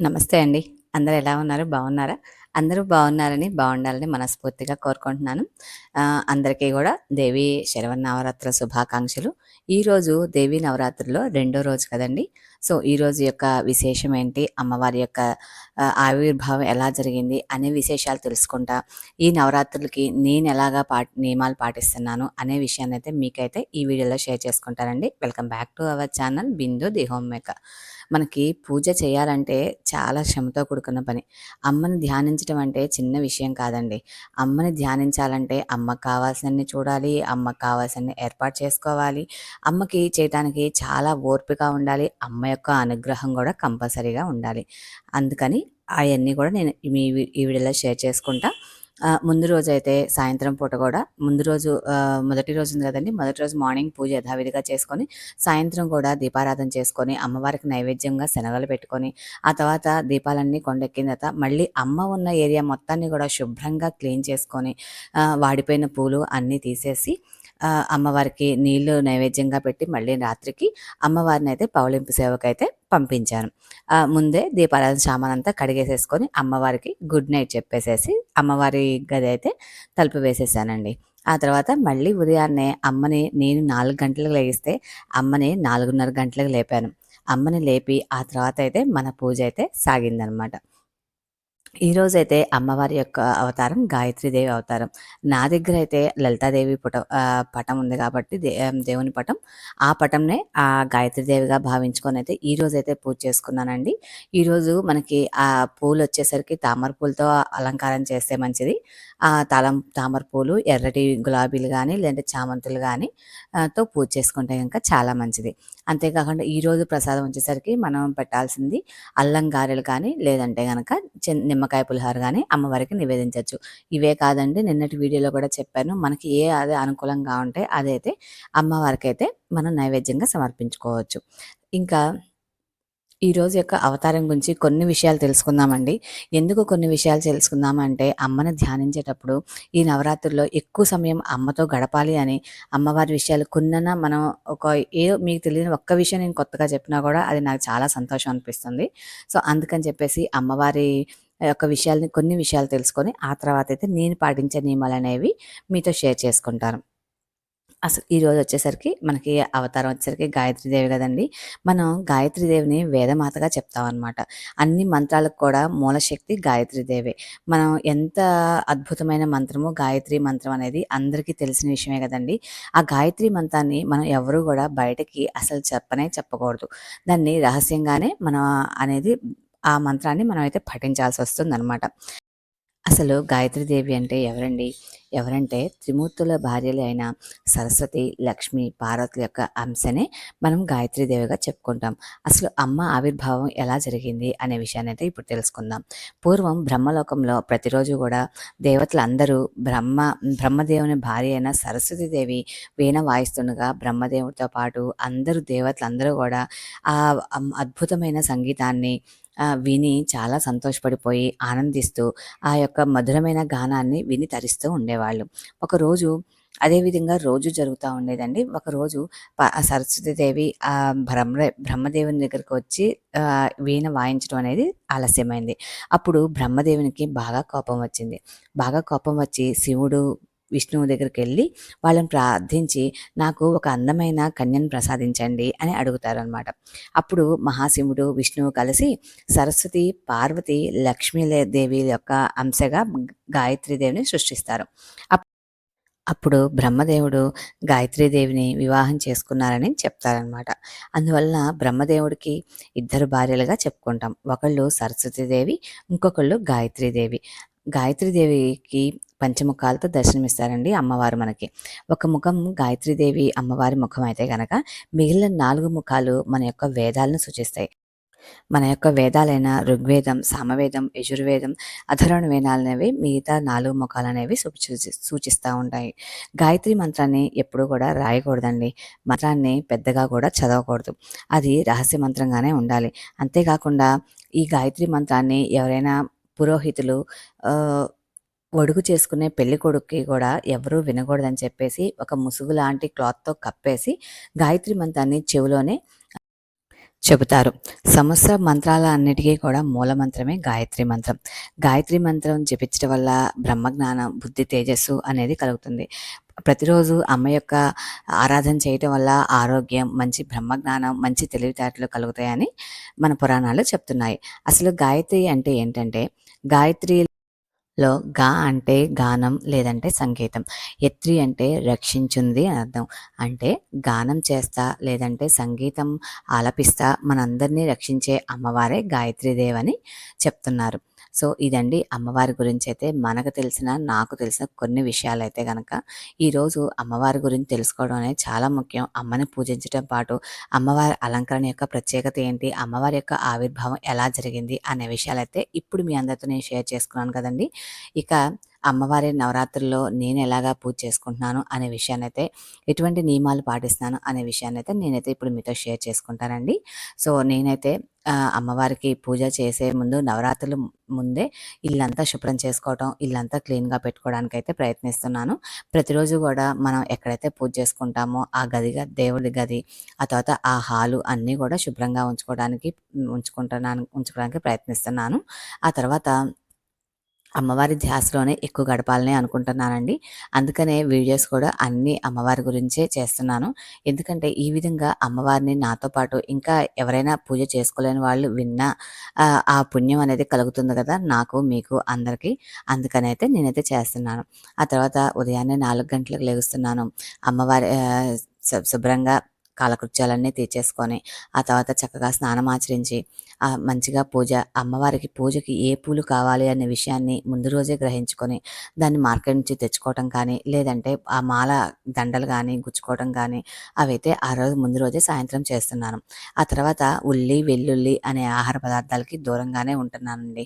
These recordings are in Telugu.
నమస్తే అండి. అందరు ఎలా ఉన్నారు? బాగున్నారా? అందరూ బాగున్నారని, బాగుండాలని మనస్ఫూర్తిగా కోరుకుంటున్నాను. అందరికీ కూడా దేవి శరవణ నవరాత్రుల శుభాకాంక్షలు. ఈరోజు దేవీ నవరాత్రుల్లో రెండో రోజు కదండీ! సో, ఈరోజు యొక్క విశేషం ఏంటి? అమ్మవారి యొక్క ఆవిర్భావం ఎలా జరిగింది? అనే విశేషాలు తెలుసుకుంటా, ఈ నవరాత్రులకి నేను ఎలాగా పా నియమాలు పాటిస్తున్నాను అనే విషయాన్ని అయితే మీకైతే ఈ వీడియోలో షేర్ చేసుకుంటానండి. Welcome back to our channel Bindu the home maker. మనకి పూజ చేయాలంటే చాలా శ్రమతో కూడుకున్న పని. అమ్మని ధ్యానించడం అంటే చిన్న విషయం కాదండి. అమ్మని ధ్యానించాలంటే అమ్మకు కావాల్సినన్ని చూడాలి, అమ్మకు కావాల్సినన్ని ఏర్పాటు చేసుకోవాలి. అమ్మకి చేయటానికి చాలా ఓర్పుగా ఉండాలి. అమ్మ యొక్క అనుగ్రహం కూడా కంపల్సరీగా ఉండాలి. అందుకని అవన్నీ కూడా నేను మీ ఈ వీడియోలో షేర్ చేసుకుంటా. ముందు ముందు రోజైతే సాయంత్రం పూట కూడా ముందు రోజు మొదటి రోజు ఉంది కదండి మొదటి రోజు మార్నింగ్ పూజ యథావిధిగా చేసుకొని, సాయంత్రం కూడా దీపారాధన చేసుకొని, అమ్మవారికి నైవేద్యంగా శనగలు పెట్టుకొని, ఆ తర్వాత దీపాలన్నీ కొండెక్కిన తర్వాత మళ్ళీ అమ్మ ఉన్న ఏరియా మొత్తాన్ని కూడా శుభ్రంగా క్లీన్ చేసుకొని, వాడిపోయిన పూలు అన్నీ తీసేసి అమ్మవారికి నీళ్ళు నైవేద్యంగా పెట్టి మళ్ళీ రాత్రికి అమ్మవారిని అయితే పౌలింపు సేవకైతే పంపించాను. ముందే దీపారాధన సామానంతా కడిగేసేసుకొని అమ్మవారికి గుడ్ నైట్ చెప్పేసేసి అమ్మవారి గది అయితే తలుపు వేసేసానండి. ఆ తర్వాత మళ్ళీ ఉదయాన్నే అమ్మని నేను నాలుగు గంటలకు లేగిస్తే అమ్మని 4:30 గంటలకు లేపాను. అమ్మని లేపి ఆ తర్వాత అయితే మన పూజ అయితే సాగిందనమాట. ఈరోజైతే అమ్మవారి యొక్క అవతారం గాయత్రీదేవి అవతారం. నా దగ్గర అయితే లలితాదేవి పుట పటం ఉంది కాబట్టి దే దేవుని పటం. ఆ పటంనే ఆ గాయత్రీదేవిగా భావించుకొనైతే ఈరోజైతే పూజ చేసుకున్నానండి. ఈరోజు మనకి ఆ పూలు వచ్చేసరికి తామర పూలతో అలంకారం చేస్తే మంచిది. ఆ తలం తామర పూలు, ఎర్రటి గులాబీలు కానీ లేదంటే చామంతులు కానీ తో పూజ చేసుకుంటే ఇంకా చాలా మంచిది. అంతేకాకుండా ఈరోజు ప్రసాదం వచ్చేసరికి మనం పెట్టాల్సింది అల్లం గారెలు కానీ, లేదంటే కనుక నిమ్మ నిమ్మకాయ పులిహోర కానీ అమ్మవారికి నివేదించవచ్చు ఇవే కాదండి నిన్నటి వీడియోలో కూడా చెప్పాను. మనకి ఏ అది అనుకూలంగా ఉంటే అదైతే అమ్మవారికైతే మనం నైవేద్యంగా సమర్పించుకోవచ్చు. ఇంకా ఈరోజు యొక్క అవతారం గురించి కొన్ని విషయాలు తెలుసుకుందామండి. ఎందుకు కొన్ని విషయాలు తెలుసుకుందామంటే అమ్మని ధ్యానించేటప్పుడు ఈ నవరాత్రుల్లో ఎక్కువ సమయం అమ్మతో గడపాలి అని అమ్మవారి విషయాలు కొన్న మనం ఒక ఏ మీకు తెలియని ఒక్క విషయం నేను కొత్తగా చెప్పినా కూడా అది నాకు చాలా సంతోషం అనిపిస్తుంది. సో, అందుకని చెప్పేసి అమ్మవారి యొక్క విషయాలని కొన్ని విషయాలు తెలుసుకొని, ఆ తర్వాత అయితే నేను పాటించే నియమాలు అనేవి మీతో షేర్ చేసుకుంటాను. అసలు ఈరోజు వచ్చేసరికి మనకి అవతారం వచ్చేసరికి గాయత్రీదేవి కదండి మనం గాయత్రీదేవిని వేదమాతగా చెప్తామనమాట. అన్ని మంత్రాలకు కూడా మూలశక్తి గాయత్రీదేవే. మనం ఎంత అద్భుతమైన మంత్రమో గాయత్రి మంత్రం అనేది అందరికీ తెలిసిన విషయమే కదండి ఆ గాయత్రి మంత్రాన్ని మనం ఎవరు కూడా బయటకి అసలు చెప్పనే చెప్పకూడదు. దాన్ని రహస్యంగానే మనం అనేది ఆ మంత్రాన్ని మనమైతే పఠించాల్సొస్తుందనమాట. అసలు గాయత్రీదేవి అంటే ఎవరండి? ఎవరంటే త్రిమూర్తుల భార్యలు అయిన సరస్వతి, లక్ష్మి, పార్వతుల యొక్క అంశనే మనం గాయత్రీదేవిగా చెప్పుకుంటాం. అసలు అమ్మ ఆవిర్భావం ఎలా జరిగింది అనే విషయాన్ని అయితే ఇప్పుడు తెలుసుకుందాం. పూర్వం బ్రహ్మలోకంలో ప్రతిరోజు కూడా దేవతలందరూ బ్రహ్మ బ్రహ్మదేవుని భార్య అయిన సరస్వతీదేవి వీణ వాయిస్తుండగా బ్రహ్మదేవుడితో పాటు అందరూ దేవతలందరూ కూడా ఆ అద్భుతమైన సంగీతాన్ని విని చాలా సంతోషపడిపోయి, ఆనందిస్తూ ఆ యొక్క మధురమైన గానాన్ని విని తరిస్తూ ఉండేవాళ్ళు. ఒకరోజు అదే విధంగా రోజు జరుగుతూ ఉండేదండి. ఒకరోజు సరస్వతీదేవి బ్రహ్మ బ్రహ్మదేవుని దగ్గరికి వచ్చి వీణ వాయించడం అనేది ఆలస్యమైంది. అప్పుడు బ్రహ్మదేవునికి బాగా కోపం వచ్చింది. బాగా కోపం వచ్చి శివుడు, విష్ణువు దగ్గరికి వెళ్ళి వాళ్ళని ప్రార్థించి నాకు ఒక అందమైన కన్యను ప్రసాదించండి అని అడుగుతారనమాట. అప్పుడు మహాశివుడు, విష్ణువు కలిసి సరస్వతి, పార్వతి, లక్ష్మీదేవి యొక్క అంశగా గాయత్రీదేవిని సృష్టిస్తారు. అప్ అప్పుడు బ్రహ్మదేవుడు గాయత్రీదేవిని వివాహం చేసుకున్నారని చెప్తారనమాట. అందువలన బ్రహ్మదేవుడికి ఇద్దరు భార్యలుగా చెప్పుకుంటాం. ఒకళ్ళు సరస్వతీదేవి, ఇంకొకళ్ళు గాయత్రీదేవి. గాయత్రీదేవికి పంచముఖాలతో దర్శనమిస్తారండి అమ్మవారు మనకి. ఒక ముఖం గాయత్రీదేవి అమ్మవారి ముఖం అయితే గనక మిగిలిన నాలుగు ముఖాలు మన యొక్క వేదాలను సూచిస్తాయి. మన యొక్క వేదాలైన ఋగ్వేదం, సామవేదం, యజుర్వేదం, అధరణ వేదాలనేవి మిగతా 4 ముఖాలనేవి సూచి సూచిస్తూ ఉంటాయి. గాయత్రి మంత్రాన్ని ఎప్పుడూ కూడా రాయకూడదండి. మంత్రాన్ని పెద్దగా కూడా చదవకూడదు. అది రహస్య మంత్రంగానే ఉండాలి. అంతేకాకుండా ఈ గాయత్రి మంత్రాన్ని ఎవరైనా పురోహితులు ఒడుగు చేసుకునే పెళ్ళికొడుక్కి కూడా ఎవరు వినకూడదని చెప్పేసి ఒక ముసుగు లాంటి క్లాత్‌తో కప్పేసి గాయత్రి మంత్రాన్ని చెవిలోనే చెబుతారు. సమస్త మంత్రాల అన్నిటికీ కూడా మూల మంత్రమే గాయత్రి మంత్రం. గాయత్రి మంత్రం జపించడం వల్ల బ్రహ్మజ్ఞానం బుద్ధి తేజస్సు అనేది కలుగుతుంది. ప్రతిరోజు అమ్మ యొక్క ఆరాధన చేయటం వల్ల ఆరోగ్యం మంచి బ్రహ్మజ్ఞానం మంచి తెలివితేటలు కలుగుతాయని మన పురాణాలు చెప్తున్నాయి. అసలు గాయత్రి అంటే ఏంటంటే గాయత్రి లో గా అంటే గానం లేదంటే సంగీతం ఎత్రి అంటే రక్షించుంది అని అర్థం. అంటే గానం చేస్తా లేదంటే సంగీతం ఆలపిస్తా మనందరినీ రక్షించే అమ్మవారే గాయత్రీదేవి అని చెప్తున్నారు. సో ఇదండి అమ్మవారి గురించి అయితే మనకు తెలిసిన నాకు తెలిసిన కొన్ని విషయాలు అయితే కనుక ఈరోజు అమ్మవారి గురించి తెలుసుకోవడం అనేది చాలా ముఖ్యం. అమ్మని పూజించడం పాటు అమ్మవారి అలంకరణ యొక్క ప్రత్యేకత ఏంటి అమ్మవారి యొక్క ఆవిర్భావం ఎలా జరిగింది అనే విషయాలు అయితే ఇప్పుడు మీ అందరితో నేను షేర్ చేసుకున్నాను కదండి. ఇక అమ్మవారి నవరాత్రుల్లో నేను ఎలాగా పూజ చేసుకుంటున్నాను అనే విషయాన్ని అయితే ఎటువంటి నియమాలు పాటిస్తున్నాను అనే విషయాన్ని అయితే నేనైతే ఇప్పుడు మీతో షేర్ చేసుకుంటానండి. సో నేనైతే అమ్మవారికి పూజ చేసే ముందు నవరాత్రులు ముందే ఇల్లంతా శుభ్రం చేసుకోవటం ఇల్లంతా క్లీన్గా పెట్టుకోవడానికి అయితే ప్రయత్నిస్తున్నాను. ప్రతిరోజు కూడా మనం ఎక్కడైతే పూజ చేసుకుంటామో ఆ గదిగా దేవుడి గది ఆ తర్వాత ఆ హాలు అన్నీ కూడా శుభ్రంగా ఉంచుకోవడానికి ఉంచుకుంటున్నాను ఉంచుకోవడానికి ప్రయత్నిస్తున్నాను. ఆ తర్వాత అమ్మవారి ధ్యాసలోనే ఎక్కువ గడపాలని అనుకుంటున్నానండి. అందుకనే వీడియోస్ కూడా అన్ని అమ్మవారి గురించే చేస్తున్నాను. ఎందుకంటే ఈ విధంగా అమ్మవారిని నాతో పాటు ఇంకా ఎవరైనా పూజ చేసుకోలేని వాళ్ళు విన్నా ఆ పుణ్యం అనేది కలుగుతుంది కదా నాకు మీకు అందరికీ. అందుకని అయితే నేనైతే చేస్తున్నాను. ఆ తర్వాత ఉదయాన్నే నాలుగు గంటలకు లేగుస్తున్నాను. అమ్మవారి శుభ్రంగా కాలకృత్యాలన్నీ తీర్చేసుకొని ఆ తర్వాత చక్కగా స్నానం ఆచరించి మంచిగా పూజ అమ్మవారికి పూజకి ఏ పూలు కావాలి అనే విషయాన్ని ముందు రోజే గ్రహించుకొని దాన్ని మార్కెట్ నుంచి తెచ్చుకోవటం కానీ లేదంటే ఆ మాల దండలు కానీ గుచ్చుకోవటం కానీ అవైతే ఆ రోజు ముందు రోజే సాయంత్రం చేస్తున్నాను. ఆ తర్వాత ఉల్లి వెల్లుల్లి అనే ఆహార పదార్థాలకి దూరంగానే ఉంటున్నానండి.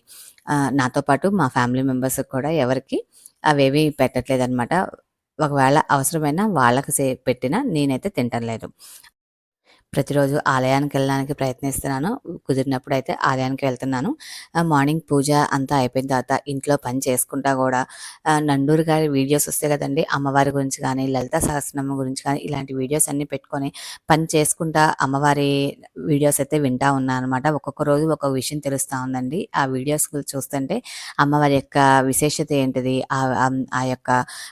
నాతో పాటు మా ఫ్యామిలీ మెంబర్స్కి కూడా ఎవరికి అవేవి పెట్టట్లేదన్నమాట. ఒకవేళ అవసరమైన వాళ్ళకి సే పెట్టినా నేనైతే తింటలేదు ప్రతిరోజు ఆలయానికి వెళ్ళడానికి ప్రయత్నిస్తున్నాను. కుదిరినప్పుడు అయితే ఆలయానికి వెళ్తున్నాను. మార్నింగ్ పూజ అంతా అయిపోయిన తర్వాత ఇంట్లో పని చేసుకుంటా కూడా నండూరు గారి వీడియోస్ వస్తాయి కదండి అమ్మవారి గురించి కానీ లలిత సహస్రనామం గురించి కానీ ఇలాంటి వీడియోస్ అన్ని పెట్టుకొని పని చేసుకుంటా అమ్మవారి వీడియోస్ అయితే వింటా ఉన్నాను అనమాట ఒక్కొక్క రోజు ఒక్కొక్క విషయం తెలుస్తూ ఉందండి. ఆ వీడియోస్ చూస్తుంటే అమ్మవారి యొక్క విశేషత ఏంటిది ఆ యొక్క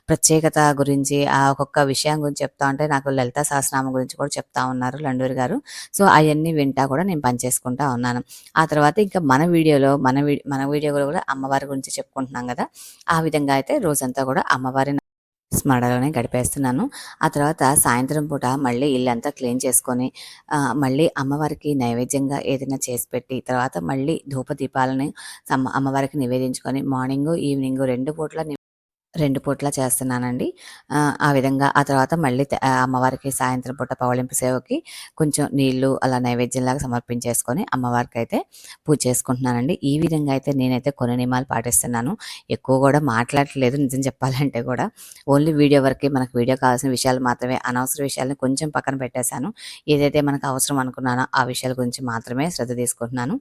ప్రత్యేకత గురించి ఆ ఒక్కొక్క విషయం గురించి చెప్తా ఉంటే నాకు లలిత సహస్రనామం గురించి కూడా చెప్తా ఉన్నారు లండూరు కిషోర్ గారు. సో అవన్నీ వింటా కూడా నేను పనిచేసుకుంటా ఉన్నాను. ఆ తర్వాత ఇంకా మన వీడియోలో మన మన వీడియోలో కూడా అమ్మవారి గురించి చెప్పుకుంటున్నాం కదా. ఆ విధంగా అయితే రోజంతా కూడా అమ్మవారి స్మరణలోనే గడిపేస్తున్నాను. ఆ తర్వాత సాయంత్రం పూట మళ్ళీ ఇల్లంతా క్లీన్ చేసుకొని మళ్ళీ అమ్మవారికి నైవేద్యంగా ఏదైనా చేసి పెట్టి తర్వాత మళ్ళీ ధూప దీపాలని అమ్మవారికి నివేదించుకొని మార్నింగ్ ఈవినింగ్ రెండు పూట్ల రెండు పూట్ల చేస్తున్నానండి. ఆ విధంగా ఆ తర్వాత మళ్ళీ అమ్మవారికి సాయంత్రం పూట పవళింపు సేవకి కొంచెం నీళ్ళు అలా నైవేద్యంలాగా సమర్పించేసుకొని అమ్మవారికి అయితే పూజ చేసుకుంటున్నానండి. ఈ విధంగా అయితే నేనైతే కొన్ని నియమాలు పాటిస్తున్నాను. ఎక్కువ కూడా మాట్లాడట్లేదు నిజం చెప్పాలంటే కూడా. ఓన్లీ వీడియో వరకే మనకు వీడియో కావాల్సిన విషయాలు మాత్రమే అనవసర విషయాలను కొంచెం పక్కన పెట్టేశాను. ఏదైతే మనకు అవసరం అనుకున్నానో ఆ విషయాల గురించి మాత్రమే శ్రద్ధ తీసుకుంటున్నాను.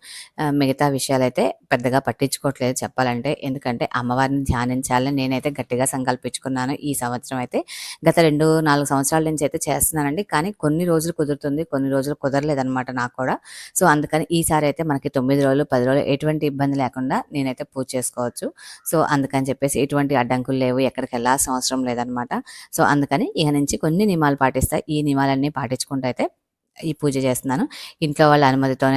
మిగతా విషయాలు అయితే పెద్దగా పట్టించుకోవట్లేదు చెప్పాలంటే. ఎందుకంటే అమ్మవారిని ధ్యానించాలని నేనైతే గట్టిగా సంకల్పించుకున్నాను ఈ సంవత్సరం అయితే. గత రెండు నాలుగు సంవత్సరాల నుంచి అయితే చేస్తున్నానండి. కానీ కొన్ని రోజులు కుదురుతుంది కొన్ని రోజులు కుదరలేదనమాట నాకు కూడా. సో అందుకని ఈసారి అయితే మనకి తొమ్మిది రోజులు పది రోజులు ఎటువంటి ఇబ్బంది లేకుండా నేనైతే పూజ చేసుకోవచ్చు. సో అందుకని చెప్పేసి ఎటువంటి అడ్డంకులు లేవు ఎక్కడికి వెళ్ళాల్సిన అవసరం లేదనమాట సో అందుకని ఇక నుంచి కొన్ని నియమాలు పాటిస్తాయి ఈ నియమాలన్నీ పాటించుకుంటూ అయితే ఈ పూజ చేస్తున్నాను. ఇంట్లో వాళ్ళ అనుమతితోనే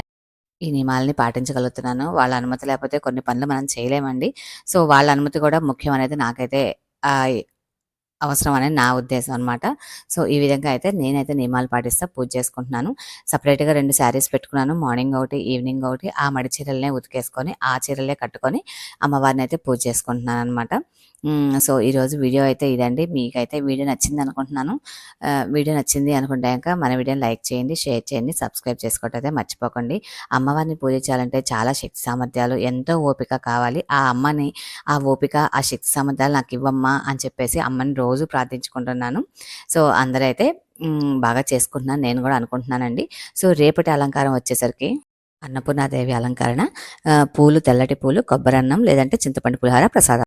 ఈ నియమాలని పాటించగలుగుతున్నాను. వాళ్ళ అనుమతి లేకపోతే కొన్ని పనులు మనం చేయలేమండి. సో వాళ్ళ అనుమతి కూడా ముఖ్యం అనేది నాకైతే అవసరం అనేది నా ఉద్దేశం అనమాట సో ఈ విధంగా అయితే నేనైతే నియమాలు పాటిస్తా పూజ చేసుకుంటున్నాను. సపరేట్గా రెండు శారీస్ పెట్టుకున్నాను మార్నింగ్ ఒకటి ఈవినింగ్ ఒకటి ఆ మడి చీరలనే ఉతికేసుకొని ఆ చీరలే కట్టుకొని అమ్మవారిని అయితే పూజ చేసుకుంటున్నాను అనమాట సో ఈరోజు వీడియో అయితే ఇదండి. మీకైతే వీడియో నచ్చింది అనుకుంటున్నాను. వీడియో నచ్చింది అనుకుంటాక మన వీడియోని లైక్ చేయండి షేర్ చేయండి సబ్స్క్రైబ్ చేసుకోవటం అయితే మర్చిపోకండి. అమ్మవారిని పూజించాలంటే చాలా శక్తి సామర్థ్యాలు ఎంతో ఓపిక కావాలి. ఆ అమ్మని ఆ ఓపిక ఆ శక్తి సామర్థ్యాలు నాకు ఇవ్వమ్మా అని చెప్పేసి అమ్మని రోజు రోజు ప్రార్థించుకుంటున్నాను. సో అందరైతే బాగా చేసుకుంటున్నాను. నేను కూడా అనుకుంటున్నానండి. సో రేపటి అలంకారం వచ్చేసరికి అన్నపూర్ణాదేవి అలంకరణ పూలు తెల్లటి పూలు కొబ్బరి అన్నం లేదంటే చింతపండు పులిహార ప్రసాదం.